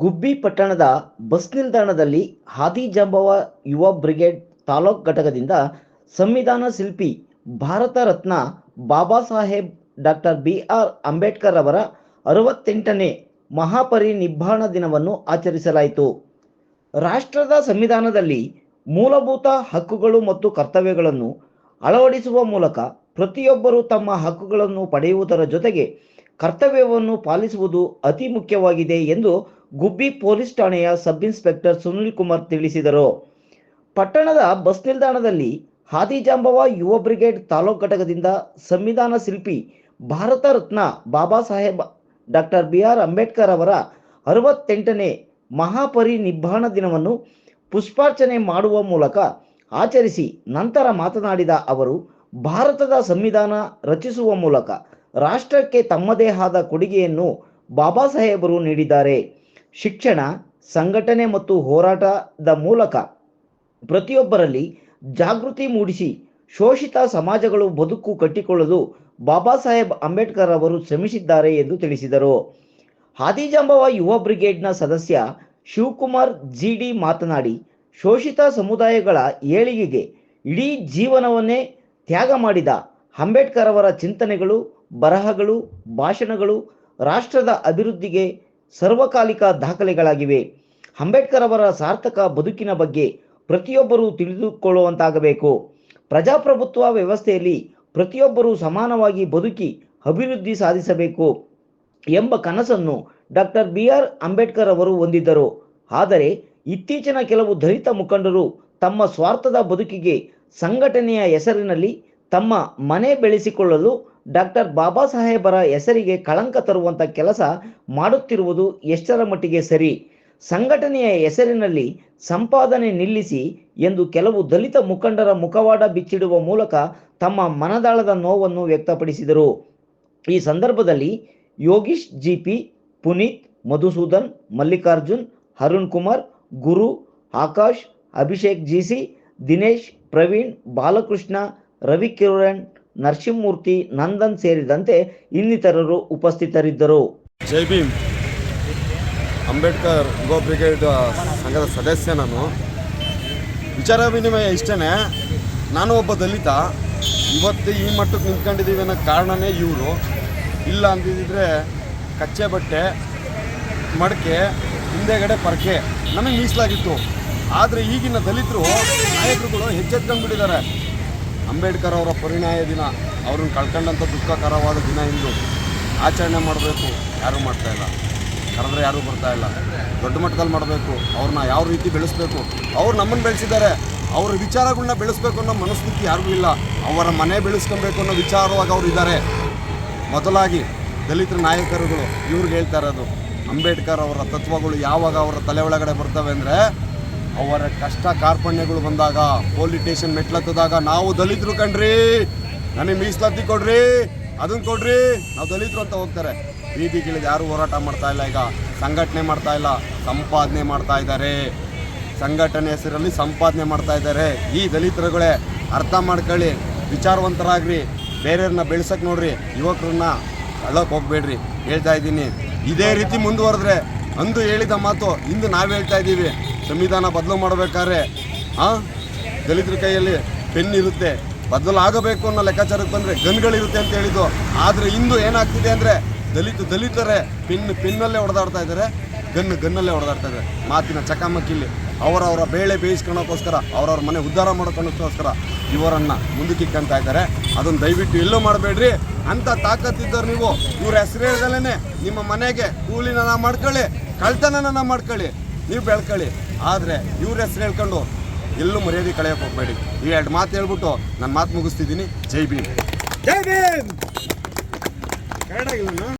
ಗುಬ್ಬಿ ಪಟ್ಟಣದ ಬಸ್ ನಿಲ್ದಾಣದಲ್ಲಿ ಹಾದಿ ಜಾಂಬವ ಯುವ ಬ್ರಿಗೇಡ್ ತಾಲೂಕ್ ಘಟಕದಿಂದ ಸಂವಿಧಾನ ಶಿಲ್ಪಿ Bharat Ratna Baba Saheb doctor B R Ambedkar ಅವರ ಅರವತ್ತೆಂಟನೇ ಮಹಾಪರಿನಿಬ್ಬಾಣ ದಿನವನ್ನು ಆಚರಿಸಲಾಯಿತು. ರಾಷ್ಟ್ರದ ಸಂವಿಧಾನದಲ್ಲಿ ಮೂಲಭೂತ ಹಕ್ಕುಗಳು ಮತ್ತು ಕರ್ತವ್ಯಗಳನ್ನು ಅಳವಡಿಸುವ ಮೂಲಕ ಪ್ರತಿಯೊಬ್ಬರೂ ತಮ್ಮ ಹಕ್ಕುಗಳನ್ನು ಪಡೆಯುವುದರ ಜೊತೆಗೆ ಕರ್ತವ್ಯವನ್ನು ಪಾಲಿಸುವುದು ಅತಿ ಮುಖ್ಯವಾಗಿದೆ ಎಂದು ಗುಬ್ಬಿ ಪೊಲೀಸ್ ಠಾಣೆಯ ಸಬ್ ಇನ್ಸ್ಪೆಕ್ಟರ್ ಸುನಿಲ್ ಕುಮಾರ್ ತಿಳಿಸಿದರು. ಪಟ್ಟಣದ ಬಸ್ ನಿಲ್ದಾಣದಲ್ಲಿ ಹಾದಿಜಾಂಬವ ಯುವ ಬ್ರಿಗೇಡ್ ತಾಲೂಕು ಘಟಕದಿಂದ ಸಂವಿಧಾನ ಶಿಲ್ಪಿ Bharat Ratna Baba Saheb, doctor B R Ambedkar ಅವರ ಅರವತ್ತೆಂಟನೇ ಮಹಾಪರಿನಿಬ್ಬಾಣ ದಿನವನ್ನು ಪುಷ್ಪಾರ್ಚನೆ ಮಾಡುವ ಮೂಲಕ ಆಚರಿಸಿ ನಂತರ ಮಾತನಾಡಿದ ಅವರು, ಭಾರತದ ಸಂವಿಧಾನ ರಚಿಸುವ ಮೂಲಕ ರಾಷ್ಟ್ರಕ್ಕೆ ತಮ್ಮದೇ ಆದ ಕೊಡುಗೆಯನ್ನು ಬಾಬಾ ಸಾಹೇಬರು ನೀಡಿದ್ದಾರೆ. ಶಿಕ್ಷಣ, ಸಂಘಟನೆ ಮತ್ತು ಹೋರಾಟದ ಮೂಲಕ ಪ್ರತಿಯೊಬ್ಬರಲ್ಲಿ ಜಾಗೃತಿ ಮೂಡಿಸಿ ಶೋಷಿತ ಸಮಾಜಗಳು ಬದುಕು ಕಟ್ಟಿಕೊಳ್ಳಲು ಬಾಬಾ ಸಾಹೇಬ್ ಅಂಬೇಡ್ಕರ್ ಅವರು ಶ್ರಮಿಸಿದ್ದಾರೆ ಎಂದು ತಿಳಿಸಿದರು. ಹಾದಿಜಾಂಬವ ಯುವ ಬ್ರಿಗೇಡ್ನ ಸದಸ್ಯ ಶಿವಕುಮಾರ್ ಜಿಡಿ ಮಾತನಾಡಿ, ಶೋಷಿತ ಸಮುದಾಯಗಳ ಏಳಿಗೆಗೆ ಇಡೀ ಜೀವನವನ್ನೇ ತ್ಯಾಗ ಮಾಡಿದ ಅಂಬೇಡ್ಕರ್ ಅವರ ಚಿಂತನೆಗಳು ಬರಹಗಳು, ಭಾಷಣಗಳು ರಾಷ್ಟ್ರದ ಅಭಿವೃದ್ಧಿಗೆ ಸರ್ವಕಾಲಿಕ ದಾಖಲೆಗಳಾಗಿವೆ. ಅಂಬೇಡ್ಕರ್ ಅವರ ಸಾರ್ಥಕ ಬದುಕಿನ ಬಗ್ಗೆ ಪ್ರತಿಯೊಬ್ಬರೂ ತಿಳಿದುಕೊಳ್ಳುವಂತಾಗಬೇಕು. ಪ್ರಜಾಪ್ರಭುತ್ವ ವ್ಯವಸ್ಥೆಯಲ್ಲಿ ಪ್ರತಿಯೊಬ್ಬರೂ ಸಮಾನವಾಗಿ ಬದುಕಿ ಅಭಿವೃದ್ಧಿ ಸಾಧಿಸಬೇಕು ಎಂಬ ಕನಸನ್ನು ಡಾಕ್ಟರ್ ಬಿ. ಆರ್. ಅಂಬೇಡ್ಕರ್ ಅವರು ಹೊಂದಿದ್ದರು. ಆದರೆ ಇತ್ತೀಚಿನ ಕೆಲವು ದಲಿತ ಮುಖಂಡರು ತಮ್ಮ ಸ್ವಾರ್ಥದ ಬದುಕಿಗೆ ಸಂಘಟನೆಯ ಹೆಸರಿನಲ್ಲಿ ತಮ್ಮ ಮನೆ ಬೆಳೆಸಿಕೊಳ್ಳಲು ಡಾಕ್ಟರ್ ಬಾಬಾ ಸಾಹೇಬರ ಹೆಸರಿಗೆ ಕಳಂಕ ತರುವಂಥ ಕೆಲಸ ಮಾಡುತ್ತಿರುವುದು ಎಷ್ಟರ ಮಟ್ಟಿಗೆ ಸರಿ? ಸಂಘಟನೆಯ ಹೆಸರಿನಲ್ಲಿ ಸಂಪಾದನೆ ನಿಲ್ಲಿಸಿ ಎಂದು ಕೆಲವು ದಲಿತ ಮುಖಂಡರ ಮುಖವಾಡ ಬಿಚ್ಚಿಡುವ ಮೂಲಕ ತಮ್ಮ ಮನದಾಳದ ನೋವನ್ನು ವ್ಯಕ್ತಪಡಿಸಿದರು. ಈ ಸಂದರ್ಭದಲ್ಲಿ ಯೋಗೀಶ್, ಜಿಪಿ, ಪುನೀತ್, ಮಧುಸೂದನ್, ಮಲ್ಲಿಕಾರ್ಜುನ್ ಅರುಣ್ ಕುಮಾರ್, ಗುರು, ಆಕಾಶ್, ಅಭಿಷೇಕ್ ಜಿಸಿ, ದಿನೇಶ್, ಪ್ರವೀಣ್, ಬಾಲಕೃಷ್ಣ, ರವಿಕಿರಣ್ ನರಸಿಂಹಮೂರ್ತಿ, ನಂದನ್ ಸೇರಿದಂತೆ ಇನ್ನಿತರರು ಉಪಸ್ಥಿತರಿದ್ದರು. ಜೈ ಭೀಮ್. ಅಂಬೇಡ್ಕರ್ ಗೋ ಬ್ರಿಗೇಡ್ ಸಂಘದ ಸದಸ್ಯ ನಾನು. ವಿಚಾರ ವಿನಿಮಯ ಇಷ್ಟೇ ನಾನು ಒಬ್ಬ ದಲಿತ. ಇವತ್ತು ಈ ಮಟ್ಟಕ್ಕೆ ನಿಂತ್ಕೊಂಡಿದ್ದೀವಿ ಅನ್ನೋ ಕಾರಣನೇ ಇವರು. ಇಲ್ಲ ಅಂದಿದ್ದರೆ ಕಚ್ಚೆ ಬಟ್ಟೆ, ಮಡಕೆ, ಹಿಂದೆಗಡೆ ಪರಕೆ ನಮಗೆ ಮೀಸಲಾಗಿತ್ತು. ಆದರೆ ಈಗಿನ ದಲಿತರು ನಾಯಕರುಗಳು ಹೆಚ್ಚೆತ್ಕೊಂಡ್ಬಿಟ್ಟಿದ್ದಾರೆ ಅಂಬೇಡ್ಕರ್ ಅವರ ಪರಿಣಾಯ ದಿನ, ಅವ್ರನ್ನ ಕಳ್ಕೊಂಡಂಥ ದುಃಖಕರವಾದ ದಿನ ಇಂದು. ಆಚರಣೆ ಮಾಡಬೇಕು, ಯಾರೂ ಮಾಡ್ತಾ ಇಲ್ಲ. ಕರೆದ್ರೆ ಯಾರೂ ಬರ್ತಾ ಇಲ್ಲ. ದೊಡ್ಡ ಮಟ್ಟದಲ್ಲಿ ಮಾಡಬೇಕು, ಅವ್ರನ್ನ ಯಾವ ರೀತಿ ಬೆಳೆಸ್ಬೇಕು, ಅವ್ರು ನಮ್ಮನ್ನು ಬೆಳೆಸಿದ್ದಾರೆ, ಅವ್ರ ವಿಚಾರಗಳನ್ನ ಬೆಳೆಸ್ಬೇಕು ಅನ್ನೋ ಮನಸ್ಥಿತಿ ಯಾರಿಗೂ ಇಲ್ಲ. ಅವರ ಮನೆ ಬೆಳೆಸ್ಕೊಬೇಕು ಅನ್ನೋ ವಿಚಾರವಾಗಿ ಅವರು ಇದ್ದಾರೆ. ಮೊದಲಾಗಿ ದಲಿತರ ನಾಯಕರುಗಳು ಇವ್ರಿಗೆ ಹೇಳ್ತಾ ಇರೋದು, ಅಂಬೇಡ್ಕರ್ ಅವರ ತತ್ವಗಳು ಯಾವಾಗ ಅವರ ತಲೆ ಒಳಗಡೆ ಬರ್ತವೆ ಅಂದರೆ ಅವರ ಕಷ್ಟ ಕಾರ್ಪಣ್ಯಗಳು ಬಂದಾಗ ಪೊಲೀಸ್ ಸ್ಟೇಷನ್ ಮೆಟ್ಲತ್ತದಾಗ, ನಾವು ದಲಿತರು ಕಣ್ರಿ, ನನಗೆ ಮೀಸಲಾತಿ ಕೊಡ್ರಿ ಅದನ್ನ ಕೊಡ್ರಿ, ನಾವು ದಲಿತರು ಅಂತ ಹೋಗ್ತಾರೆ. ಬೀದಿಗಿಳಿದು ಯಾರು ಹೋರಾಟ ಮಾಡ್ತಾ ಇಲ್ಲ ಈಗ. ಸಂಘಟನೆ ಮಾಡ್ತಾ ಇಲ್ಲ, ಸಂಪಾದನೆ ಮಾಡ್ತಾ ಇದ್ದಾರೆ. ಸಂಘಟನೆ ಹೆಸರಲ್ಲಿ ಸಂಪಾದನೆ ಮಾಡ್ತಾ ಇದ್ದಾರೆ. ಈ ದಲಿತರುಗಳೇ, ಅರ್ಥ ಮಾಡ್ಕೊಳ್ಳಿ, ವಿಚಾರವಂತರಾಗ್ರಿ, ಬೇರೆಯವ್ರನ್ನ ಬೆಳ್ಸಕ್ಕೆ ನೋಡ್ರಿ, ಯುವಕರನ್ನ ಅಳೋಕೆ ಹೋಗ್ಬೇಡ್ರಿ. ಹೇಳ್ತಾ ಇದ್ದೀನಿ. ಇದೇ ರೀತಿ ಮುಂದುವರೆದ್ರೆ, ಅಂದು ಹೇಳಿದ ಮಾತು ಇಂದು ನಾವು ಹೇಳ್ತಾ ಇದ್ದೀವಿ. ಸಂವಿಧಾನ ಬದಲು ಮಾಡಬೇಕಾದ್ರೆ ಹಾಂ ದಲಿತರ ಕೈಯಲ್ಲಿ ಪೆನ್ ಇರುತ್ತೆ. ಬದಲಾಗಬೇಕು ಅನ್ನೋ ಲೆಕ್ಕಾಚಾರಕ್ಕೆ ಬಂದರೆ ಗನ್ಗಳಿರುತ್ತೆ ಅಂತ ಹೇಳಿದ್ದು. ಆದರೆ ಇಂದು ಏನಾಗ್ತಿದೆ ಅಂದರೆ ದಲಿತ ದಲಿತರೇ ಪಿನ್, ಪಿನ್ನಲ್ಲೇ ಹೊಡೆದಾಡ್ತಾ ಇದ್ದಾರೆ. ಗನ್, ಗನ್ನಲ್ಲೇ ಹೊಡೆದಾಡ್ತಾ ಇದ್ದಾರೆ. ಮಾತಿನ ಚಕಮಕಿಲ್ಲಿ ಅವರವರ ಬೇಳೆ ಬೇಯಿಸ್ಕೊಳ್ಳೋಕ್ಕೋಸ್ಕರ ಅವರವ್ರ ಮನೆ ಉದ್ಧಾರ ಮಾಡೋಕ್ಕೋಸ್ಕರ ಇವರನ್ನು ಮುಂದಕ್ಕಿಕ್ಕಂತ ಇದ್ದಾರೆ. ಅದನ್ನು ದಯವಿಟ್ಟು ಎಲ್ಲೂ ಮಾಡಬೇಡ್ರಿ. ಅಂತ ತಾಕತ್ತಿದ್ದವ್ರು ನೀವು. ಇವ್ರ ಹೆಸರು ಹೇಳ್ದಲೇ ನಿಮ್ಮ ಮನೆಗೆ ಕೂಲಿನ ಮಾಡ್ಕೊಳ್ಳಿ, ಕಳ್ತನನ ಮಾಡ್ಕೊಳ್ಳಿ. ನೀವು ಬೆಳ್ಕೊಳ್ಳಿ. ಆದರೆ ಇವ್ರ ಹೆಸರು ಹೇಳ್ಕೊಂಡು ಎಲ್ಲೂ ಮರ್ಯಾದೆ ಕಳೆಯೋಕೆ ಹೋಗಬೇಡಿ. ಈ ಎರಡು ಮಾತು ಹೇಳ್ಬಿಟ್ಟು ನನ್ನ ಮಾತು ಮುಗಿಸ್ತಿದ್ದೀನಿ. ಜೈ ಭೀಮ್. ಜೈ ಭೀಮ್.